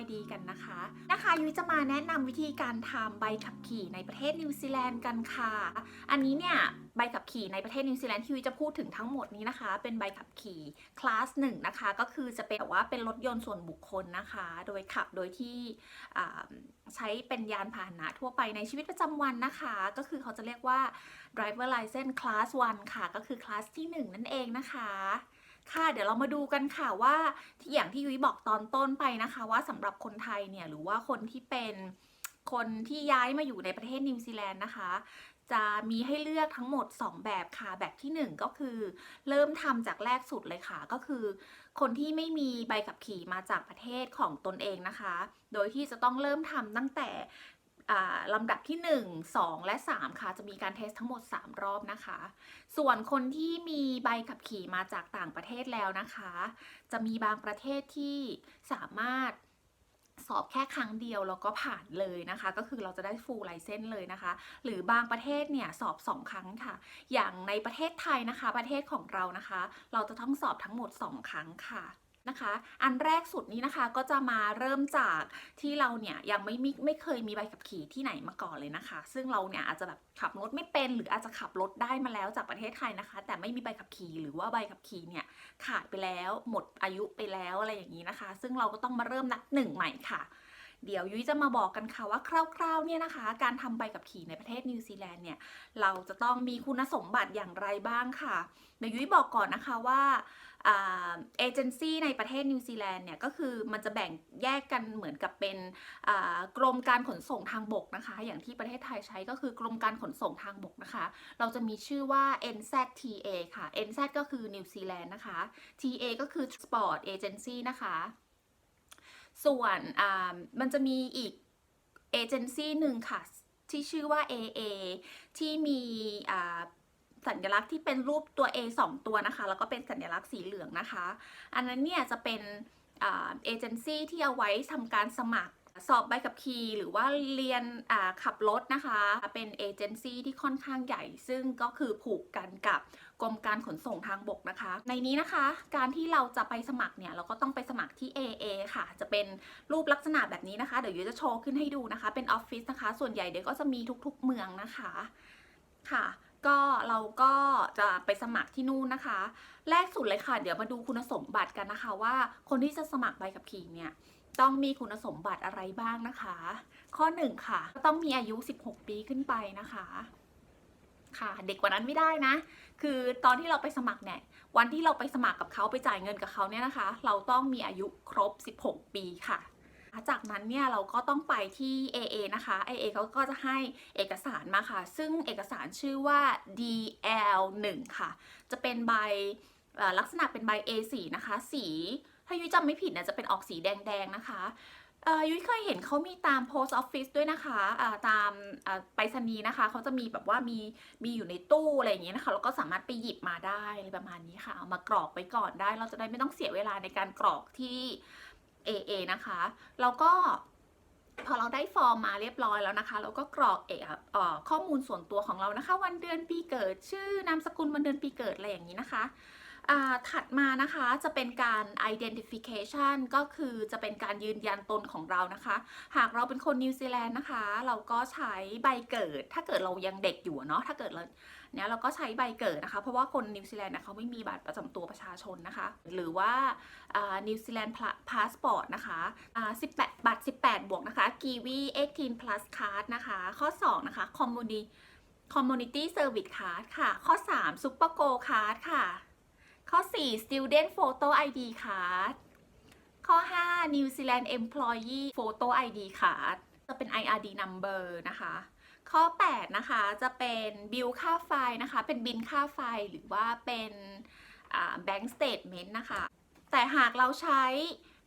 ID กันนะคะ นะคะยุ้ยจะมาแนะนำวิธีการทำใบขับขี่ในประเทศนิวซีแลนด์กันค่ะ อันนี้เนี่ยใบขับขี่ในประเทศนิวซีแลนด์ที่ยุ้ยจะพูดถึงทั้งหมดนี้นะคะ เป็นใบขับขี่คลาสหนึ่งนะคะ ก็คือจะเป็นแบบว่าเป็นรถยนต์ส่วนบุคคลนะคะ โดยขับโดยที่ใช้เป็นยานพาหนะทั่วไปในชีวิตประจำวันนะคะ ก็คือเขาจะเรียกว่า driver license class 1 ค่ะ ก็คือคลาสที่ 1 นั่นเองนะคะ ค่ะเดี๋ยวเรามาดูกันค่ะว่าที่อย่างที่ยุ้ยบอกตอนต้นไปนะคะ ว่าสำหรับคนไทยเนี่ยหรือว่าคนที่เป็นคนที่ย้ายมาอยู่ในประเทศนิวซีแลนด์นะคะ จะมีให้เลือกทั้งหมด 2 แบบค่ะ แบบที่ 1 ก็คือเริ่มทำจากแรกสุดเลยค่ะ ก็คือ คนที่ไม่มีใบขับขี่มาจากประเทศของตนเองนะคะ โดยที่จะต้องเริ่มทำตั้งแต่ ลำดับที่ 1 2 และ 3 ค่ะ จะมีการเทสทั้งหมด 3 รอบนะคะ ส่วนคนที่มีใบขับขี่มาจากต่างประเทศแล้วนะคะ จะมีบางประเทศที่สามารถสอบแค่ครั้งเดียวแล้วก็ผ่านเลยนะคะ ก็คือเราจะได้ full license เลยนะคะ หรือบางประเทศเนี่ยสอบ2ครั้งค่ะ อย่างในประเทศไทยนะคะ ประเทศของเรานะคะ เราจะต้องสอบทั้งหมด 2 ครั้งค่ะ นะคะ อันแรกสุดนี้นะคะก็จะมาเริ่มจากที่เราเนี่ยยังไม่มีไม่เคยมีใบขับขี่ที่ไหนมาก่อนเลยนะคะ ซึ่งเราเนี่ยอาจจะแบบขับรถไม่เป็น หรืออาจจะขับรถได้มาแล้วจากประเทศไทยนะคะ แต่ไม่มีใบขับขี่หรือว่าใบขับขี่เนี่ยขาดไปแล้วหมดอายุไปแล้วอะไรอย่างนี้นะคะ ซึ่งเราก็ต้องมาเริ่มนับหนึ่งใหม่ค่ะเดี๋ยวยุ้ยจะมาบอกกันค่ะว่าคร่าวๆเนี่ยนะคะ การทำใบขับขี่ในประเทศนิวซีแลนด์เนี่ยเราจะต้องมีคุณสมบัติอย่างไรบ้างค่ะ เดี๋ยวยุ้ยบอกก่อนนะคะว่า เอเจนซี่ในประเทศนิวซีแลนด์เนี่ยก็คือมันจะแบ่งแยกกันเหมือนกับเป็นกรมการขนส่งทางบกนะคะ อย่างที่ประเทศไทยใช้ก็คือกรมการขนส่งทางบกนะคะ เราจะมีชื่อว่า NZTA ค่ะ NZ ก็คือนิวซีแลนด์นะคะ TA ก็คือ Sport Agency นะคะ ส่วนมันจะมีอีกเอเจนซี่หนึ่งค่ะ ที่ชื่อว่า AA ที่มี สัญลักษณ์ที่เป็นรูปตัว A 2 ตัวนะคะ แล้วก็เป็นสัญลักษณ์สีเหลืองนะคะ อันนั้นเนี่ยจะเป็นเอเจนซี่ที่เอาไว้ทำการสมัครสอบใบขับขี่หรือว่าเรียนขับรถนะคะ เป็นเอเจนซี่ที่ค่อนข้างใหญ่ ซึ่งก็คือผูกกันกับกรมการขนส่งทางบกนะคะ ในนี้นะคะ การที่เราจะไปสมัครเนี่ย เราก็ต้องไปสมัครที่ AA ค่ะ จะเป็นรูปลักษณะแบบนี้นะคะ เดี๋ยวยูจะโชว์ขึ้นให้ดูนะคะ เป็นออฟฟิศนะคะ ส่วนใหญ่เดี๋ยวก็จะมีทุกๆเมืองนะคะค่ะ ก็เราก็จะไปสมัครที่นู่นนะคะ แรกสุดเลยค่ะ เดี๋ยวมาดูคุณสมบัติกันนะคะ ว่าคนที่จะสมัครใบขับขี่เนี่ยต้องมีคุณสมบัติอะไรบ้างนะคะ ข้อหนึ่งค่ะ ต้องมีอายุ 16 ปีขึ้นไปนะคะ ค่ะ เด็กกว่านั้นไม่ได้นะ คือตอนที่เราไปสมัครเนี่ย วันที่เราไปสมัครกับเขาไปจ่ายเงินกับเขาเนี่ยนะคะ เราต้องมีอายุครบ 16 ปีค่ะ จากนั้นเนี่ยเราก็ต้องไปที่ AA นะคะ AA เขาก็จะให้เอกสารมาค่ะ ซึ่งเอกสารชื่อว่า DL1 ค่ะ จะเป็นใบลักษณะเป็นใบ A4 นะคะ สี ถ้ายุ้ยจำไม่ผิดเนี่ยจะเป็นออกสีแดงๆนะคะยุ้ยเคยเห็นเขามีตาม post office ด้วยนะคะตามไปรษณีย์นะคะ เขาจะมีแบบว่ามีมีอยู่ในตู้อะไรอย่างเงี้ยนะคะ แล้วก็สามารถไปหยิบมาได้ประมาณนี้ค่ะ เอามากรอกไว้ก่อนได้ เราจะได้ไม่ต้องเสียเวลาในการกรอกที่ AA นะคะ แล้วก็พอเราได้ฟอร์มมาเรียบร้อยแล้วนะคะ เราก็กรอกเออข้อมูลส่วนตัวของเรานะคะ วันเดือนปีเกิดชื่อนามสกุลวันเดือนปีเกิดอะไรอย่างนี้นะคะถัดมานะคะจะเป็นการ identification ก็คือจะเป็นการยืนยันตนของเรานะคะ หากเราเป็นคนนิวซีแลนด์นะคะ เราก็ใช้ใบเกิด ถ้าเกิดเรายังเด็กอยู่เนาะถ้าเกิดเรา เนี่ยเราก็ใช้ใบเกิดนะคะ เพราะว่าคนนิวซีแลนด์นะเขาไม่มีบัตรประจำตัวประชาชนนะคะ หรือว่านิวซีแลนด์พาสปอร์ตนะคะอ่า18บัตร 18 บวกนะคะกีวี18 plus card นะคะ ข้อ 2 นะคะ community community service card ค่ะ ข้อ 3 super go card ค่ะ ข้อ 4 student photo ID card ข้อ 5 New Zealand employee photo ID card จะเป็น IRD number นะคะ ข้อ 8 นะคะ จะเป็นบิลค่าไฟนะคะ เป็นบินค่าไฟหรือว่าเป็นแบงก์สเตทเมนต์นะคะ แต่หากเราใช้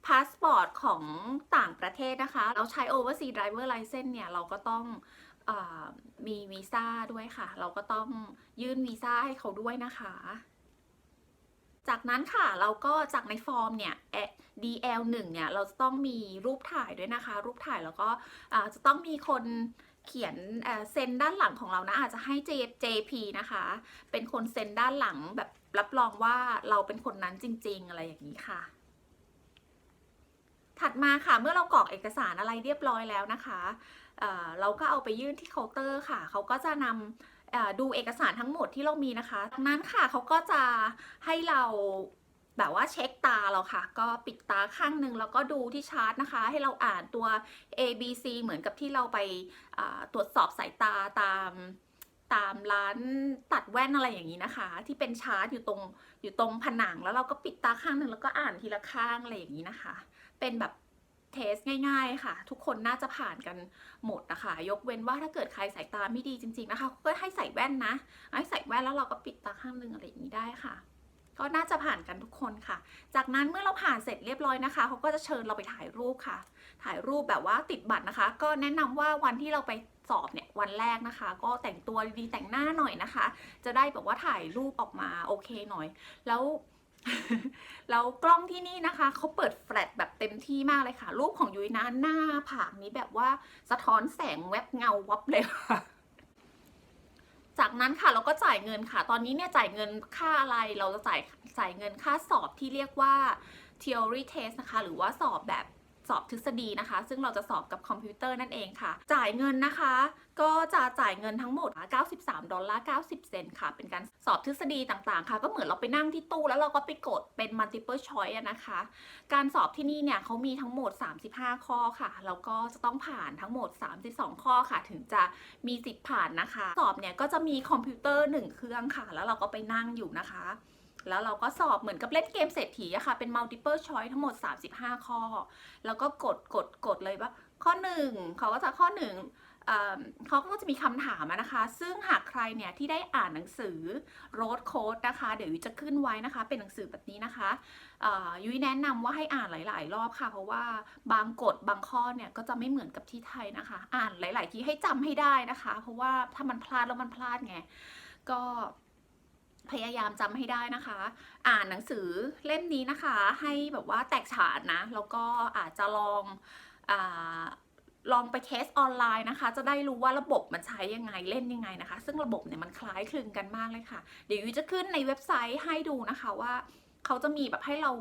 พาสปอร์ตของต่างประเทศนะคะ เราใช้ Overseas Driver License เนี่ย เราก็ต้องอมีวีซ่าด้วยค่ะ เราก็ต้องยื่นวีซ่าให้เขาด้วยนะคะ จากนั้นค่ะ เราก็จากในฟอร์มเนี่ย DL1 เนี่ย เราจะต้องมีรูปถ่ายด้วยนะคะ รูปถ่ายแล้วก็จะต้องมีคน เขียนเซ็นด้านหลังของเรานะอาจจะให้ J JP นะคะ เป็นคนเซ็นด้านหลังแบบรับรองว่าเราเป็นคนนั้นจริง ๆ อะไรอย่างนี้ค่ะ ถัดมาค่ะเมื่อเรากรอกเอกสารอะไรเรียบร้อยแล้วนะคะเเราก็เอาไปยื่นที่เคาน์เตอร์ค่ะเขาก็จะนำดูเอกสารทั้งหมดที่เรามีนะคะ จากนั้นค่ะเขาก็จะให้เรา แบบว่าเช็คตาเราค่ะ ก็ปิดตาข้างหนึ่งแล้วก็ดูที่ชาร์ตนะคะ ให้เราอ่านตัว A B C เหมือนกับที่เราไปตรวจสอบสายตาตามตามร้านตัดแว่นอะไรอย่างนี้นะคะ ที่เป็นชาร์ตอยู่ตรงอยู่ตรงผนังแล้วเราก็ปิดตาข้างหนึ่งแล้วก็อ่านทีละข้างอะไรอย่างนี้นะคะ เป็นแบบเทสง่ายๆค่ะ ทุกคนน่าจะผ่านกันหมดนะคะ ยกเว้นว่าถ้าเกิดใครสายตาไม่ดีจริง ๆนะคะ ก็ให้ใส่แว่นนะให้ใส่แว่นแล้วเราก็ปิดตาข้างหนึ่งอะไรอย่างนี้ได้ค่ะ ก็น่าจะผ่านกันทุกคนค่ะ จากนั้นเมื่อเราผ่านเสร็จเรียบร้อยนะคะเขาก็จะเชิญเราไปถ่ายรูปค่ะ ถ่ายรูปแบบว่าติดบัตรนะคะ ก็แนะนำว่าวันที่เราไปสอบเนี่ยวันแรกนะคะ ก็แต่งตัวดีๆแต่งหน้าหน่อยนะคะ จะได้แบบว่าถ่ายรูปออกมาโอเคหน่อย แล้วแล้วกล้องที่นี่นะคะเขาเปิดแฟลชแบบเต็มที่มากเลยค่ะ รูปของยุ้ยนะหน้าผากนี้แบบว่าสะท้อนแสงแวบเงาวับเลยค่ะ จากนั้นค่ะเราก็จ่ายเงินค่ะ ตอนนี้เนี่ยจ่ายเงินค่าอะไรเราจะจ่ายจ่ายเงินค่าสอบที่เรียกว่า theory test นะคะ หรือว่าสอบแบบ สอบทฤษฎีนะคะ ซึ่งเราจะสอบกับคอมพิวเตอร์นั่นเองค่ะ จ่ายเงินนะคะ ก็จะจ่ายเงินทั้งหมด 93 ดอลลาร์ 90 เซนต์ค่ะ เป็นการสอบทฤษฎีต่างๆ ค่ะ ก็เหมือนเราไปนั่งที่ตู้แล้วเราก็ไปกดเป็น multiple choice อะนะคะ การสอบที่นี่เนี่ยเขามีทั้งหมด 35 ข้อค่ะ แล้วก็จะต้องผ่านทั้งหมด 32 ข้อค่ะ ถึงจะมีสิทธิ์ผ่านนะคะ สอบเนี่ยก็จะมีคอมพิวเตอร์ 1 เครื่องค่ะ แล้วเราก็ไปนั่งอยู่นะคะ แล้วเราก็สอบเหมือนกับเล่นเกมเศรษฐีอะค่ะ เป็น multiple choice ทั้งหมด 35 ข้อ แล้วก็กดกดกดเลยว่า ข้อ 1 เขาก็จะข้อ1เอิ่มเขาก็จะมีคำถามนะคะ ซึ่งหากใครเนี่ยที่ได้อ่านหนังสือ road code นะคะ เดี๋ยวยุ้ยจะขึ้นไว้นะคะ เป็นหนังสือแบบนี้นะคะยุ้ยแนะนำว่าให้อ่านหลาย ๆ รอบค่ะ เพราะว่าบางกฎบางข้อเนี่ยก็จะไม่เหมือนกับที่ไทยนะคะ อ่านหลาย ๆ ที่ให้จำให้ได้นะคะ เพราะว่าถ้ามันพลาดแล้วมันพลาดไง ก็ พยายามจำให้ได้นะคะ อ่านหนังสือเล่มนี้นะคะ ให้แบบว่าแตกฉานนะ แล้วก็อาจจะลองอาลองไปเทสออนไลน์นะคะ จะได้รู้ว่าระบบมันใช้ยังไงเล่นยังไงนะคะ ซึ่งระบบเนี่ยมันคล้ายคลึงกันมากเลยค่ะ เดี๋ยวยุ้ยจะขึ้นในเว็บไซต์ให้ดูนะคะว่า เขาจะมีแบบให้เรา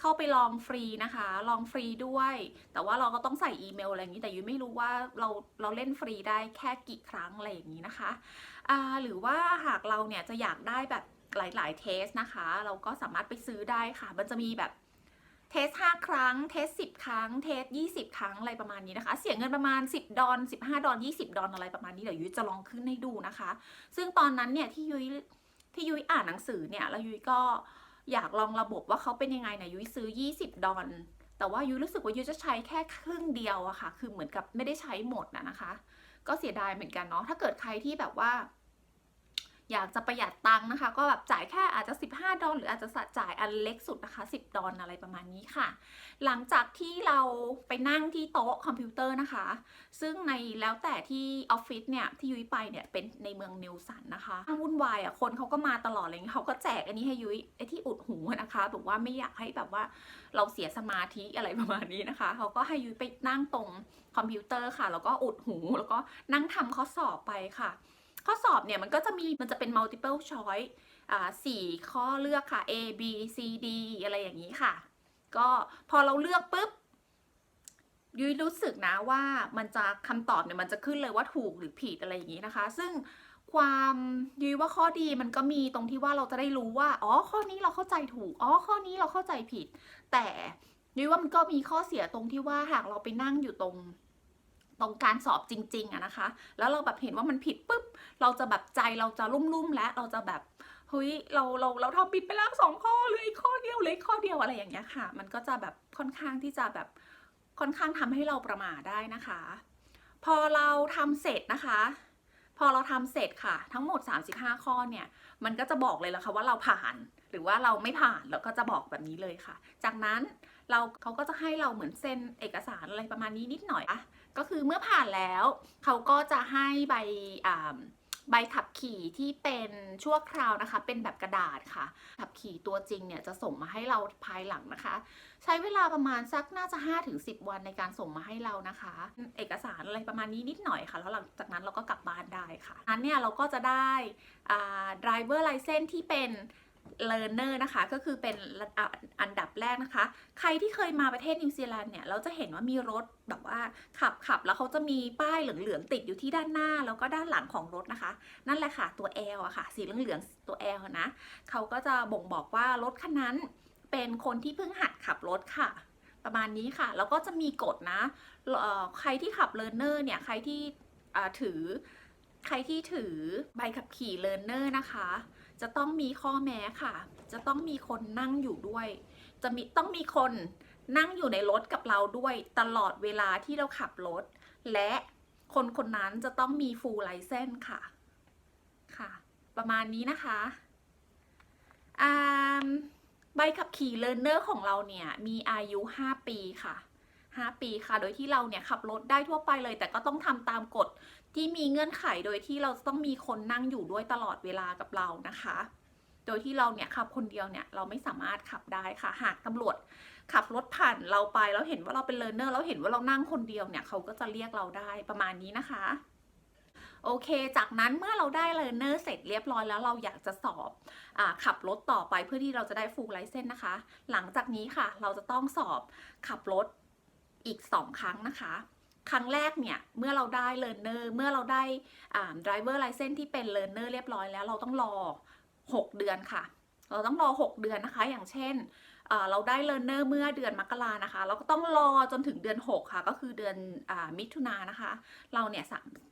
เข้าไปลองฟรีนะคะ ลองฟรีด้วย แต่ว่าเราก็ต้องใส่อีเมลอะไรอย่างนี้ แต่ยุ้ยไม่รู้ว่าเราเราเล่นฟรีได้แค่กี่ครั้งอะไรอย่างนี้นะคะอ่าหรือว่าหากเราเนี่ยจะอยากได้แบบหลายๆเทสนะคะ เราก็สามารถไปซื้อได้ค่ะ มันจะมีแบบเทส 5 ครั้ง เทส 10 ครั้ง เทส 20 ครั้ง อะไรประมาณนี้นะคะ เสียเงินประมาณ 10 ดอล15 ดอล20 ดอลอะไรประมาณนี้ เดี๋ยวยุ้ยจะลองขึ้นให้ดูนะคะ ซึ่งตอนนั้นเนี่ยที่ยุ้ยที่ยุ้ยอ่านหนังสือเนี่ย แล้วยุ้ยก็ อยากลองระบบว่าเขาเป็นยังไงเนี่ยยุ้ยซื้อ 20 ดอลแต่ว่ายุ้ยรู้สึกว่ายุ้ยจะใช้แค่ครึ่งเดียวอะค่ะ คือเหมือนกับไม่ได้ใช้หมดนะนะคะ ก็เสียดายเหมือนกันเนาะถ้าเกิดใครที่แบบว่า อยากจะประหยัดตังค์นะคะ ก็แบบจ่ายแค่อาจจะ 15 ดอลหรืออาจจะจ่ายอันเล็กสุดนะคะ 10 ดอลอะไรประมาณนี้ค่ะ หลังจากที่เราไปนั่งที่โต๊ะคอมพิวเตอร์นะคะ ซึ่งในแล้วแต่ที่ออฟฟิศเนี่ยที่ยุ้ยไปเนี่ยเป็นในเมืองนิวสันนะคะวุ่นวายอะคนเขาก็มาตลอดเงี้ยเขาก็แจกอันนี้ให้ยุ้ยไอ้ที่อุดหูนะคะแบบว่าไม่อยากให้แบบว่าเราเสียสมาธิอะไรประมาณนี้นะคะเขาก็ให้ยุ้ยไปนั่งตรงคอมพิวเตอร์ค่ะ แล้วก็อุดหูแล้วก็นั่งทำข้อสอบไปค่ะ ข้อสอบเนี่ยมันก็จะมีมันจะเป็น multiple choice อ่าสี่ข้อเลือกค่ะ A B C D อะไรอย่างนี้ค่ะ ก็พอเราเลือกปุ๊บยุ้ยรู้สึกนะว่ามันจะคำตอบเนี่ยมันจะขึ้นเลยว่าถูกหรือผิดอะไรอย่างนี้นะคะ ซึ่งความยุ้ยว่าข้อดีมันก็มีตรงที่ว่าเราจะได้รู้ว่าอ๋อข้อนี้เราเข้าใจถูกอ๋อข้อนี้เราเข้าใจผิด แต่ยุ้ยว่ามันก็มีข้อเสียตรงที่ว่าหากเราไปนั่งอยู่ตรง ตรงการสอบจริงๆอะนะคะ แล้วเราแบบเห็นว่ามันผิดปุ๊บ เราจะแบบใจเราจะรุ่มๆแล้วเราจะแบบเฮ้ยเราเราเราทำผิดไปแล้วสองข้อเลยข้อเดียวเลยข้อเดียวอะไรอย่างเงี้ยค่ะ มันก็จะแบบค่อนข้างที่จะแบบค่อนข้างทำให้เราประมาทได้นะคะ พอเราทำเสร็จนะคะ พอเราทำเสร็จค่ะ ทั้งหมด 35 ข้อเนี่ย มันก็จะบอกเลยละค่ะว่าเราผ่าน หรือว่าเราไม่ผ่านแล้วก็จะบอกแบบนี้เลยค่ะ จากนั้นเราเขาก็จะให้เราเหมือนเซ็นเอกสารอะไรประมาณนี้นิดหน่อยอะก็คือเมื่อผ่านแล้วเขาก็จะให้ใบใบขับขี่ที่เป็นชั่วคราวนะคะ เป็นแบบกระดาษค่ะ ขับขี่ตัวจริงเนี่ยจะส่งมาให้เราภายหลังนะคะ ใช้เวลาประมาณสักน่าจะ 5-10 วันในการส่งมาให้เรานะคะ เอกสารอะไรประมาณนี้นิดหน่อยค่ะ แล้วหลังจากนั้นเราก็กลับบ้านได้ค่ะนั้นเนี่ยเราก็จะได้ driver license ที่เป็น learner นะคะ ก็คือเป็นอันดับแรกนะคะ ใครที่เคยมาประเทศนิวซีแลนด์เนี่ย เราจะเห็นว่ามีรถแบบว่าขับขับแล้วเขาจะมีป้ายเหลืองๆติดอยู่ที่ด้านหน้า แล้วก็ด้านหลังของรถนะคะ นั่นแหละค่ะตัว L อะค่ะ สีเหลืองๆตัว L นะเขาก็จะบ่งบอกว่ารถคันนั้นเป็นคนที่เพิ่งหัดขับรถค่ะ ประมาณนี้ค่ะ แล้วก็จะมีกฎนะใครที่ขับ learner เนี่ย ใครที่ถือ ใครที่ถือใบขับขี่ learner นะคะ จะต้องมีข้อแม้ค่ะ จะต้องมีคนนั่งอยู่ด้วย จะมีต้องมีคนนั่งอยู่ในรถกับเราด้วยตลอดเวลาที่เราขับรถ และคนคนนั้นจะต้องมี full license ค่ะ ค่ะ ประมาณนี้นะคะอ่าใบขับขี่ learner ของเราเนี่ย มีอายุ 5 ปีค่ะ 5 ปีค่ะ โดยที่เราเนี่ยขับรถได้ทั่วไปเลย แต่ก็ต้องทำตามกฎ ที่มีเงื่อนไขโดยที่เราต้องมีคนนั่งอยู่ด้วยตลอดเวลากับเรานะคะ โดยที่เราเนี่ยขับคนเดียวเนี่ยเราไม่สามารถขับได้ค่ะ หากตำรวจขับรถผ่านเราไปแล้วเห็นว่าเราเป็นเลอร์เนอร์แล้วเห็นว่าเรานั่งคนเดียวเนี่ยเขาก็จะเรียกเราได้ประมาณนี้นะคะโอเค จากนั้นเมื่อเราได้เลอร์เนอร์เสร็จเรียบร้อยแล้วเราอยากจะสอบอขับรถต่อไปเพื่อที่เราจะได้ฟูลไลเซนนะคะ หลังจากนี้ค่ะ เราจะต้องสอบขับรถอีก 2 ครั้งนะคะ ครั้งแรกเนี่ยเมื่อเราได้เลอร์เนอร์เมื่อเราได้ driver license ที่เป็นเลอร์เนอร์เรียบร้อยแล้วเราต้องรอ 6 เดือนค่ะ เราต้องรอ 6 เดือนนะคะ อย่างเช่นเราได้เลอร์เนอร์เมื่อเดือนมกรานะคะ เราก็ต้องรอจนถึงเดือน 6 ค่ะ ก็คือเดือนอมิถุนายนนะคะ เราเนี่ย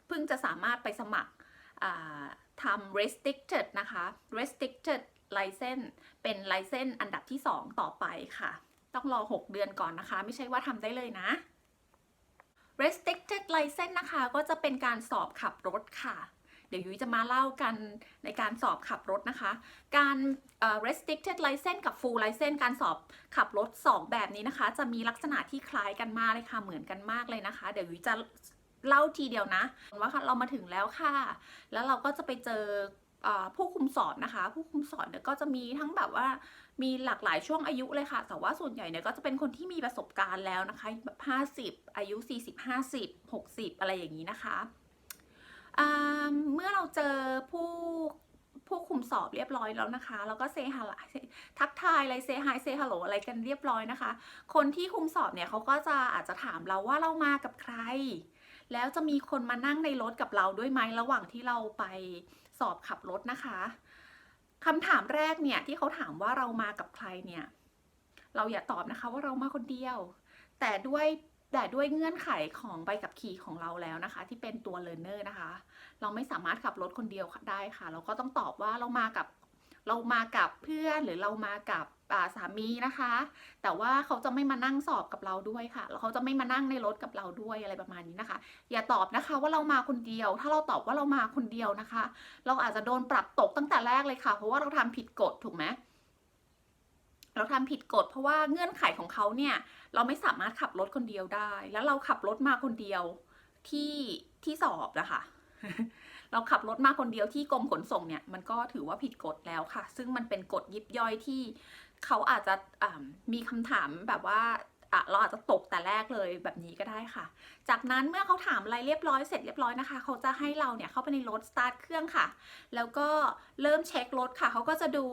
เพิ่งจะสามารถไปสมัครทำ restricted นะคะ restricted license เป็น license อันดับที่ 2 ต่อไปค่ะ ต้องรอ 6 เดือนก่อนนะคะ ไม่ใช่ว่าทำได้เลยนะ restricted license นะคะก็จะเป็นการสอบขับรถค่ะ เดี๋ยวยุ้ยจะมาเล่ากันในการสอบขับรถนะคะ การ restricted license กับ full license การสอบขับรถ 2 แบบนี้นะคะ จะมีลักษณะที่คล้ายกันมากเลยค่ะ เหมือนกันมากเลยนะคะ เดี๋ยวยุ้ยจะเล่าทีเดียวนะว่าเรามาถึงแล้วค่ะ แล้วเราก็จะไปเจอเอ่อผู้คุมสอนนะคะ ผู้คุมสอนเนี่ยก็จะมีทั้งแบบว่า มีหลากหลายช่วงอายุเลยค่ะ แต่ว่าส่วนใหญ่เนี่ยก็จะเป็นคนที่มีประสบการณ์แล้วนะคะแบบ50 อายุ 40 50 60 อะไรอย่างนี้นะคะอ่าเมื่อเราเจอผู้ผู้คุมสอบเรียบร้อยแล้วนะคะ แล้วก็เซฮาทักทายอะไรเซฮายเซฮัลโหลอะไรกันเรียบร้อยนะคะ คนที่คุมสอบเนี่ยเขาก็จะอาจจะถามเราว่าเรามากับใคร แล้วจะมีคนมานั่งในรถกับเราด้วยไหมระหว่างที่เราไปสอบขับรถนะคะ คำถามแรกเนี่ยที่เขาถามว่าเรามากับใครเนี่ย เราอย่าตอบนะคะว่าเรามาคนเดียว แต่ด้วยแต่ด้วยเงื่อนไขของใบขับขี่ของเราแล้วนะคะ ที่เป็นตัวเลอร์เนอร์นะคะ เราไม่สามารถขับรถคนเดียวได้ค่ะ เราก็ต้องตอบว่าเรามากับ เรามากับเพื่อนหรือเรามากับสามีนะคะ แต่ว่าเขาจะไม่มานั่งสอบกับเราด้วยค่ะแล้วเขาจะไม่มานั่งในรถกับเราด้วยอะไรประมาณนี้นะคะ อย่าตอบนะคะว่าเรามาคนเดียว ถ้าเราตอบว่าเรามาคนเดียวนะคะ เราอาจจะโดนปรับตกตั้งแต่แรกเลยค่ะ เพราะว่าเราทำผิดกฎถูกไหมเราทำผิดกฎเพราะว่าเงื่อนไขของเขาเนี่ย เราไม่สามารถขับรถคนเดียวได้ แล้วเราขับรถมาคนเดียวที่ที่สอบนะคะ เราขับรถมาคนเดียวที่กรมขนส่งเนี่ยมันก็ถือว่าผิดกฎแล้วค่ะ ซึ่งมันเป็นกฎยิบย่อยที่เขาอาจจะมีคำถามแบบว่าเราอาจจะตกแต่แรกเลยแบบนี้ก็ได้ค่ะ จากนั้นเมื่อเขาถามอะไรเรียบร้อยเสร็จเรียบร้อยนะคะ เขาจะให้เราเนี่ยเข้าไปในรถสตาร์ทเครื่องค่ะ แล้วก็เริ่มเช็ครถค่ะ เขาก็จะดู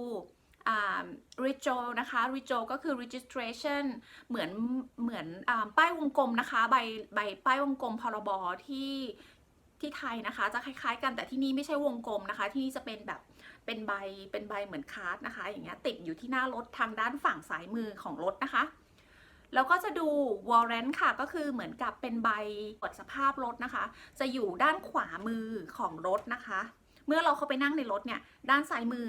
อ่า registr นะคะ registr ก็คือ registration เหมือนเหมือนอป้ายวงกลมนะคะ ใบใบป้ายวงกลมพรบที่ ที่ไทยนะคะ จะคล้ายๆ กันแต่ที่นี่ไม่ใช่วงกลมนะคะ ที่นี่จะเป็นแบบเป็นใบเป็นใบเหมือนคาร์ดนะคะ อย่างเงี้ยติดอยู่ที่หน้ารถทางด้านฝั่งซ้ายมือของรถนะคะแล้วก็จะดู warrant ค่ะ ก็คือเหมือนกับเป็นใบตรวจสภาพรถนะคะ จะอยู่ด้านขวามือของรถนะคะ เมื่อเราเข้าไปนั่งในรถเนี่ย ด้านซ้ายมือ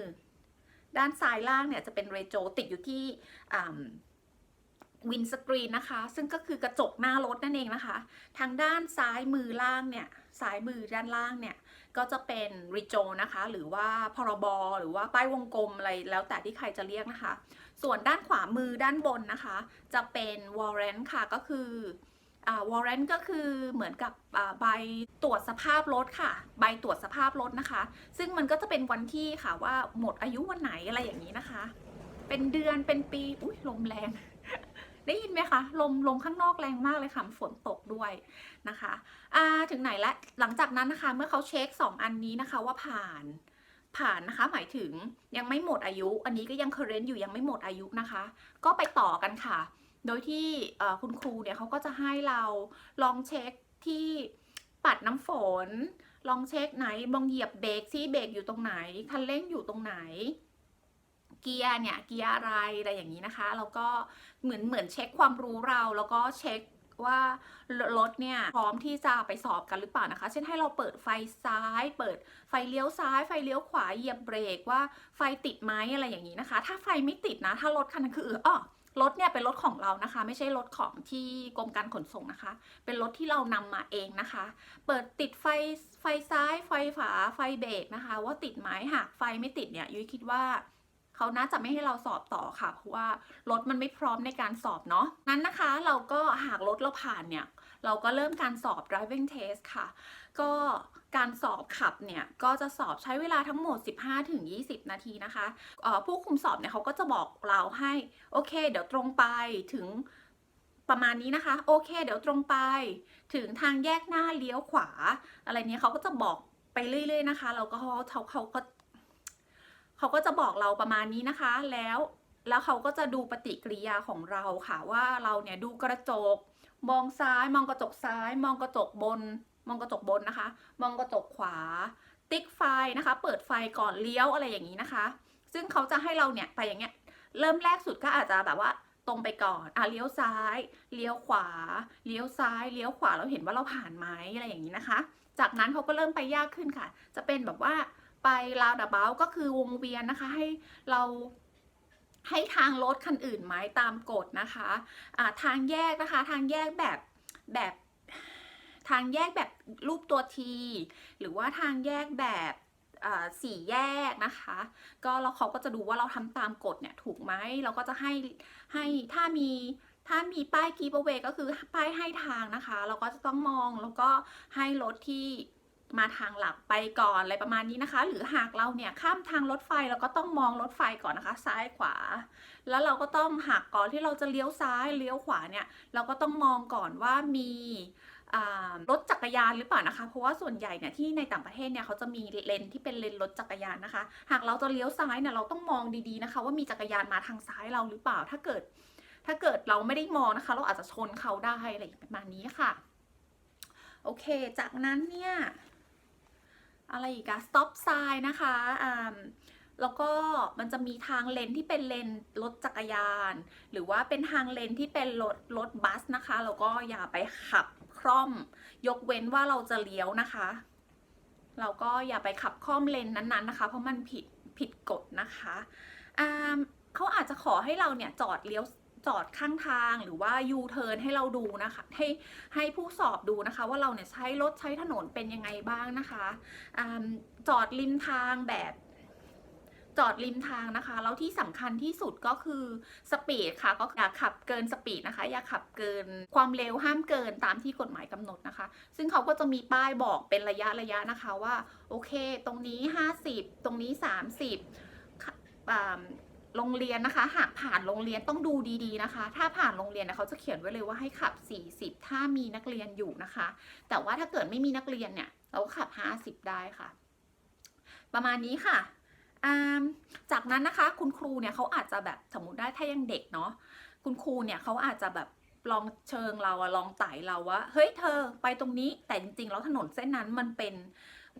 ด้านซ้ายล่างเนี่ยจะเป็นเรโจติดอยู่ที่ วินสกรีนนะคะ ซึ่งก็คือกระจกหน้ารถนั่นเองนะคะ ทางด้านซ้ายมือล่างเนี่ยซ้ายมือด้านล่างเนี่ย ก็จะเป็นริโจนะคะ หรือว่าพรบหรือว่าป้ายวงกลมอะไรแล้วแต่ที่ใครจะเรียกนะคะ ส่วนด้านขวามือด้านบนนะคะ จะเป็น warrant ค่ะก็คืออ่า warrant ก็คือเหมือนกับใบตรวจสภาพรถค่ะ ใบตรวจสภาพรถนะคะ ซึ่งมันก็จะเป็นวันที่ค่ะว่าหมดอายุวันไหนอะไรอย่างนี้นะคะ เป็นเดือนเป็นปีอุ้ยลมแรง ได้ยินไหมคะ ลมลมข้างนอกแรงมากเลยค่ะฝนตกด้วยนะคะอ่าถึงไหนแล้วหลังจากนั้นนะคะ เมื่อเขาเช็ค 2 อันนี้นะคะว่าผ่านผ่านนะคะ หมายถึงยังไม่หมดอายุ อันนี้ก็ยังเคอร์เรนต์อยู่ยังไม่หมดอายุนะคะ ก็ไปต่อกันค่ะ โดยที่คุณครูเนี่ยเขาก็จะให้เราลองเช็คที่ปัดน้ำฝน ลองเช็คไหนมองเหยียบเบรกซิเบรกอยู่ตรงไหน คันเร่งอยู่ตรงไหน เกียร์เนี่ยเกียร์อะไรอะไรอย่างนี้นะคะแล้วก็เหมือนเหมือนเช็คความรู้เราแล้วก็เช็คว่ารถเนี่ยพร้อมที่จะไปสอบกันหรือเปล่านะคะ เช่นให้เราเปิดไฟซ้าย เปิดไฟเลี้ยวซ้าย ไฟเลี้ยวขวาเหยียบเบรกว่าไฟติดไหมอะไรอย่างนี้นะคะ ถ้าไฟไม่ติดนะ ถ้ารถคันนั้นคืออ้อรถเนี่ยเป็นรถของเรานะคะ ไม่ใช่รถของที่กรมการขนส่งนะคะ เป็นรถที่เรานำมาเองนะคะ เปิดติดไฟไฟซ้าย ไฟฝาไฟเบรกนะคะ ว่าติดไหมหากไฟไม่ติดเนี่ยยุ้ยคิดว่า เขาน่าจะไม่ให้เราสอบต่อค่ะ เพราะว่ารถมันไม่พร้อมในการสอบเนาะนั้นนะคะเราก็หากรถเราผ่านเนี่ย เราก็เริ่มการสอบ driving test ค่ะ ก็การสอบขับเนี่ย ก็จะสอบใช้เวลาทั้งหมด 15-20 นาทีนะคะผู้คุมสอบเนี่ยเขาก็จะบอกเราให้ โอเค เดี๋ยวตรงไปถึงประมาณนี้นะคะ โอเค เดี๋ยวตรงไป ถึงทางแยกหน้าเลี้ยวขวา อะไรเนี้ยเขาก็จะบอกไปเรื่อย ๆ นะคะ เราก็เขาเขาก็ เขาก็จะบอกเราประมาณนี้นะคะ แล้วแล้วเขาก็จะดูปฏิกิริยาของเราค่ะว่าเราเนี่ยดูกระจก มองซ้าย มองกระจกซ้าย มองกระจกบน มองกระจกบนนะคะ มองกระจกขวา ติ๊กไฟนะคะ เปิดไฟก่อนเลี้ยวอะไรอย่างนี้นะคะ ซึ่งเขาจะให้เราเนี่ยไปอย่างเงี้ยเริ่มแรกสุดก็อาจจะแบบว่าตรงไปก่อนอะเลี้ยวซ้าย เลี้ยวขวา เลี้ยวซ้าย เลี้ยวขวาเราเห็นว่าเราผ่านไหมอะไรอย่างนี้นะคะ จากนั้นเขาก็เริ่มไปยากขึ้นค่ะ จะเป็นแบบว่า ไป roundabout ก็คือวงเวียนนะคะ ให้เราให้ทางรถคันอื่นไหมตามกฎนะคะอ่าทางแยกนะคะ ทางแยกแบบแบบทางแยกแบบรูปตัวทีหรือว่าทางแยกแบบสี่แยกนะคะ ก็แล้วเขาก็จะดูว่าเราทำตามกฎเนี่ยถูกไหมเราก็จะให้ให้ถ้ามีถ้ามีป้ายกีบเวก็คือป้ายให้ทางนะคะ เราก็จะต้องมองแล้วก็ให้รถที่ มาทางหลักไปก่อนอะไรประมาณนี้นะคะ หรือหากเราเนี่ยข้ามทางรถไฟเราก็ต้องมองรถไฟก่อนนะคะ ซ้ายขวา แล้วเราก็ต้องหากก่อนที่เราจะเลี้ยวซ้ายเลี้ยวขวาเนี่ยเราก็ต้องมองก่อนว่ามีรถจักรยานหรือเปล่านะคะ เพราะว่าส่วนใหญ่เนี่ยที่ในต่างประเทศเนี่ยเขาจะมีเลนที่เป็นเลนรถจักรยานนะคะ หากเราจะเลี้ยวซ้ายเนี่ยเราต้องมองดีๆนะคะ ว่ามีจักรยานมาทางซ้ายเราหรือเปล่า ถ้าเกิด ถ้าเกิดเราไม่ได้มองนะคะ เราอาจจะชนเขาได้อะไรประมาณนี้ค่ะ โอเค จากนั้นเนี่ย อะไรอีกอะ stop sign นะคะอ่าแล้วก็มันจะมีทางเลนที่เป็นเลนรถจักรยาน หรือว่าเป็นทางเลนที่เป็นรถรถบัสนะคะแล้วก็อย่าไปขับคร่อม ยกเว้นว่าเราจะเลี้ยวนะคะ เราก็อย่าไปขับคล่อมเลนนั้นๆนะคะ เพราะมันผิดผิดกฎนะคะอ่าเขาอาจจะขอให้เราเนี่ยจอดเลี้ยว จอดข้างทางหรือว่ายูเทิร์นให้เราดูนะคะ ให้ให้ผู้สอบดูนะคะ ว่าเราเนี่ยใช้รถใช้ถนนเป็นยังไงบ้างนะคะอจอดริมทางแบบจอดริมทางนะคะ แล้วที่สำคัญที่สุดก็คือสปีดค่ะ ก็อย่าขับเกินสปีดนะคะ อย่าขับเกินความเร็วห้ามเกินตามที่กฎหมายกำหนดนะคะ ซึ่งเขาก็จะมีป้ายบอกเป็นระยะระยะนะคะว่า โอเค ตรงนี้ 50 ตรงนี้ 30 โรงเรียนนะคะ หากผ่านโรงเรียนต้องดูดีๆนะคะ ถ้าผ่านโรงเรียนเนี่ยเขาจะเขียนไว้เลยว่าให้ขับ 40 ถ้ามีนักเรียนอยู่นะคะ แต่ว่าถ้าเกิดไม่มีนักเรียนเนี่ย เราก็ขับ 50 ได้ค่ะ ประมาณนี้ค่ะจากนั้นนะคะคุณครูเนี่ยเขาอาจจะแบบสมมติได้ถ้ายังเด็กเนาะคุณครูเนี่ยเขาอาจจะแบบลองเชิงเราอะลองไต่เราว่าเฮ้ยเธอไปตรงนี้แต่จริงๆแล้วถนนเส้นนั้นมันเป็น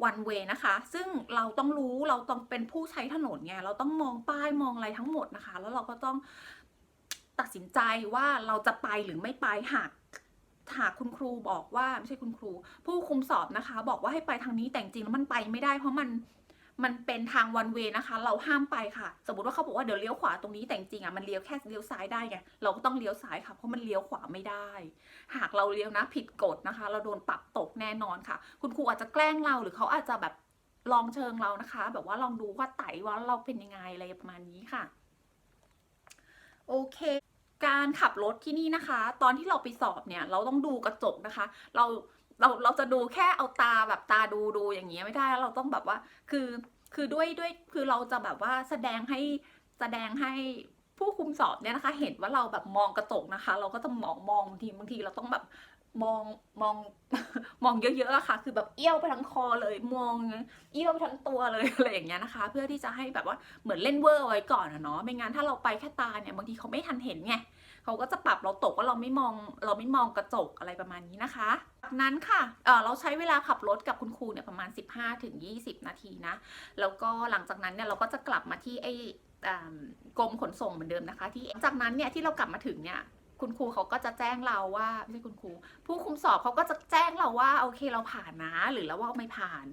one way นะคะ ซึ่งเราต้องรู้เราต้องเป็นผู้ใช้ถนนไงเราต้องมองป้ายมองอะไรทั้งหมดนะคะ แล้วเราก็ต้องตัดสินใจว่าเราจะไปหรือไม่ไปหากหากคุณครูบอกว่าไม่ใช่คุณครู ผู้คุมสอบนะคะ บอกว่าให้ไปทางนี้แต่จริงแล้วมันไปไม่ได้เพราะมัน มันเป็นทางวันเวนะคะ เราห้ามไปค่ะ สมมติว่าเขาบอกว่าเดี๋ยวเลี้ยวขวาตรงนี้แต่จริงอะมันเลี้ยวแค่เลี้ยวซ้ายได้ไงเราก็ต้องเลี้ยวซ้ายค่ะเพราะมันเลี้ยวขวาไม่ได้ หากเราเลี้ยวนะผิดกฎนะคะ เราโดนปรับตกแน่นอนค่ะ คุณครูอาจจะแกล้งเราหรือเขาอาจจะแบบลองเชิงเรานะคะ แบบว่าลองดูว่าไตว่าเราเป็นยังไงอะไรประมาณนี้ค่ะ โอเคการขับรถที่นี่นะคะ ตอนที่เราไปสอบเนี่ย เราต้องดูกระจกนะคะ เรา เราเราจะดูแค่เอาตาแบบตาดูดูอย่างเงี้ยไม่ได้แล้วเราต้องแบบว่า คือคือด้วยด้วยคือเราจะแบบว่าแสดงให้แสดงให้ผู้คุมสอบเนี่ยนะคะ เห็นว่าเราแบบมองกระจกนะคะ เราก็จะมองมองบางทีบางทีเราต้องแบบมองมองมองเยอะๆอะค่ะ คือแบบเอี้ยวไปทั้งคอเลยมองเอี้ยวไปทั้งตัวเลยอะไรอย่างเงี้ยนะคะ เพื่อที่จะให้แบบว่าเหมือนเล่นเวอร์ไว้ก่อนอะเนาะไม่งั้นถ้าเราไปแค่ตาเนี่ยบางทีเขาไม่ทันเห็นไง เขาก็จะปรับเราตกว่าเราไม่มองเราไม่มองกระจกอะไรประมาณนี้นะคะจากนั้นค่ะเเราใช้เวลาขับรถกับคุณครูเนี่ยประมาณ 15-20ถึง20 นาทีนะ แล้วก็หลังจากนั้นเนี่ยเราก็จะกลับมาที่ไอ้กรมขนส่งเหมือนเดิมนะคะ ที่จากนั้นเนี่ยที่เรากลับมาถึงเนี่ยคุณครูเขาก็จะแจ้งเราว่าไม่ใช่คุณครู ผู้คุมสอบเขาก็จะแจ้งเราว่าโอเคเราผ่านนะ หรือแล้วว่าไม่ผ่าน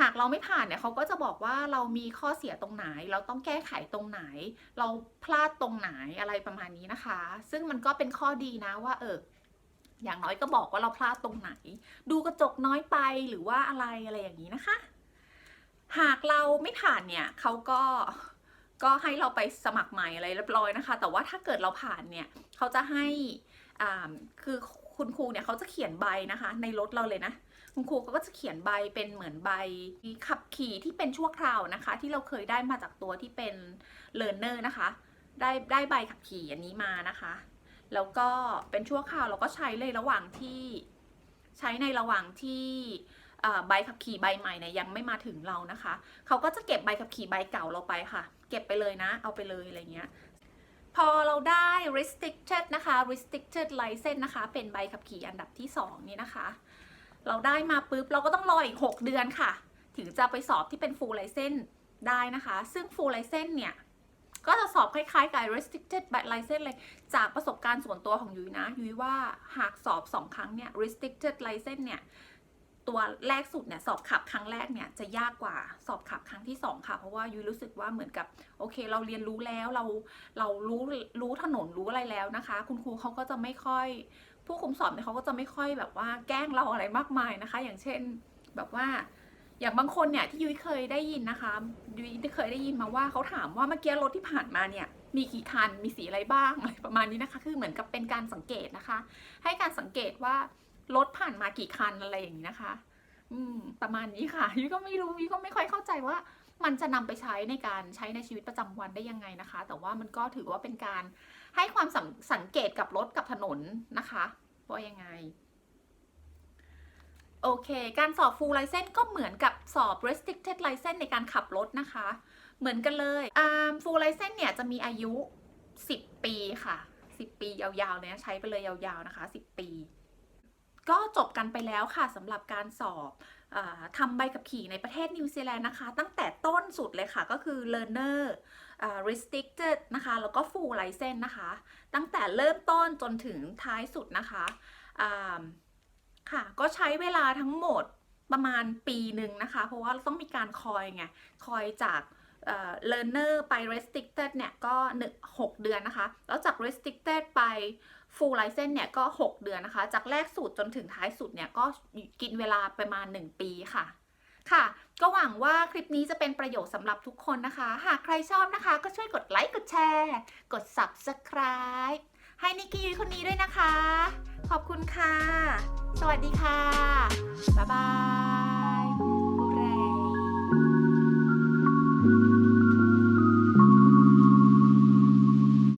หากเราไม่ผ่านเนี่ยเขาก็จะบอกว่าเรามีข้อเสียตรงไหน เราต้องแก้ไขตรงไหน เราพลาดตรงไหนอะไรประมาณนี้นะคะ ซึ่งมันก็เป็นข้อดีนะว่า เอออย่างน้อยก็บอกว่าเราพลาดตรงไหน ดูกระจกน้อยไปหรือว่าอะไรอะไรอย่างนี้นะคะ หากเราไม่ผ่านเนี่ยเขาก็ก็ให้เราไปสมัครใหม่อะไรเรียบร้อยนะคะ แต่ว่าถ้าเกิดเราผ่านเนี่ยเขาจะให้อ่าคือคุณครูเนี่ยเขาจะเขียนใบนะคะ ในรถเราเลยนะ คุณครูเขาก็จะเขียนใบเป็นเหมือนใบขับขี่ที่เป็นชั่วคราวนะคะ ที่เราเคยได้มาจากตัวที่เป็นเลิร์นเนอร์นะคะ ได้ได้ใบขับขี่อันนี้มานะคะ แล้วก็เป็นชั่วคราวเราก็ใช้เลยระหว่างที่ใช้ในระหว่างที่ใบขับขี่ใบใหม่เนี่ยยังไม่มาถึงเรานะคะ เขาก็จะเก็บใบขับขี่ใบเก่าเราไปค่ะ เก็บไปเลยนะ เอาไปเลยอะไรเงี้ย พอเราได้ restricted นะคะ restricted license นะคะ เป็นใบขับขี่อันดับที่ 2 นี่นะคะ เราได้มาปุ๊บเราก็ต้องรออีก 6 เดือนค่ะ ถึงจะไปสอบที่เป็น full license ได้นะคะ ซึ่ง full license เนี่ย ก็จะสอบคล้ายๆกับ restricted license เลยจากประสบการณ์ส่วนตัวของยุ้ยนะ ยุ้ยว่าหากสอบ 2 ครั้งเนี่ย restricted license เนี่ยตัวแรกสุดเนี่ยสอบขับครั้งแรกเนี่ยจะยากกว่าสอบขับครั้งที่ 2 ค่ะ เพราะว่ายุ้ยรู้สึกว่าเหมือนกับโอเค เราเรียนรู้แล้วเราเรารู้รู้ถนนรู้อะไรแล้วนะคะ คุณครูเขาก็จะไม่ค่อย ผู้คุมสอบเนี่ยเขาก็จะไม่ค่อยแบบว่าแกล้งเราอะไรมากมายนะคะ อย่างเช่นแบบว่าอย่างบางคนเนี่ยที่ยุ้ยเคยได้ยินนะคะยุ้ยเคยได้ยินมาว่าเขาถามว่าเมื่อกี้รถที่ผ่านมาเนี่ยมีกี่คันมีสีอะไรบ้างอะไรประมาณนี้นะคะ คือเหมือนกับเป็นการสังเกตนะคะ ให้การสังเกตว่ารถผ่านมากี่คันอะไรอย่างนี้นะคะ อืมประมาณนี้ค่ะยุ้ยก็ไม่รู้ยุ้ยก็ไม่ค่อยเข้าใจว่า มันจะนำไปใช้ในการใช้ในชีวิตประจำวันได้ยังไงนะคะ แต่ว่ามันก็ถือว่าเป็นการ ให้ความสสังเกตกับรถกับถนนนะคะว่ายังไง โอเค การสอบ full license ก็เหมือนกับสอบ restricted license ในการขับรถนะคะ เหมือนกันเลยอ่า full license เนี่ยจะมีอายุ 10 ปีค่ะ 10 ปียาวๆเลยนะใช้ไปเลยยาวๆนะคะ 10 ปี ก็จบกันไปแล้วค่ะสำหรับการสอบอทำใบขับขี่ในประเทศนิวซีแลนด์นะคะ ตั้งแต่ต้นสุดเลยค่ะก็คือ learner อ่า restricted นะคะ แล้วก็ full license นะคะ ตั้งแต่เริ่มต้นจนถึงท้ายสุดนะคะค่ะ ก็ใช้เวลาทั้งหมดประมาณปีหนึ่งนะคะ เพราะว่าต้องมีการคอยไง คอยจากเ learner ไป restricted เนี่ย ก็หนึ่งหกเดือนนะคะ แล้วจาก restricted ไป full license เนี่ย ก็ 6 เดือนนะคะ จากแรกสุดจนถึงท้ายสุดเนี่ย ก็กินเวลาประมาณ 1 ปีค่ะ ค่ะ ก็หวังว่าคลิปนี้จะเป็นประโยชน์สำหรับทุกคนนะคะ หากใครชอบนะคะ ก็ช่วยกดไลค์กดแชร์ กด subscribe ให้นิกกี้ยุ้ยคนนี้ด้วยนะคะ ขอบคุณค่ะ สวัสดีค่ะ บ๊ายบาย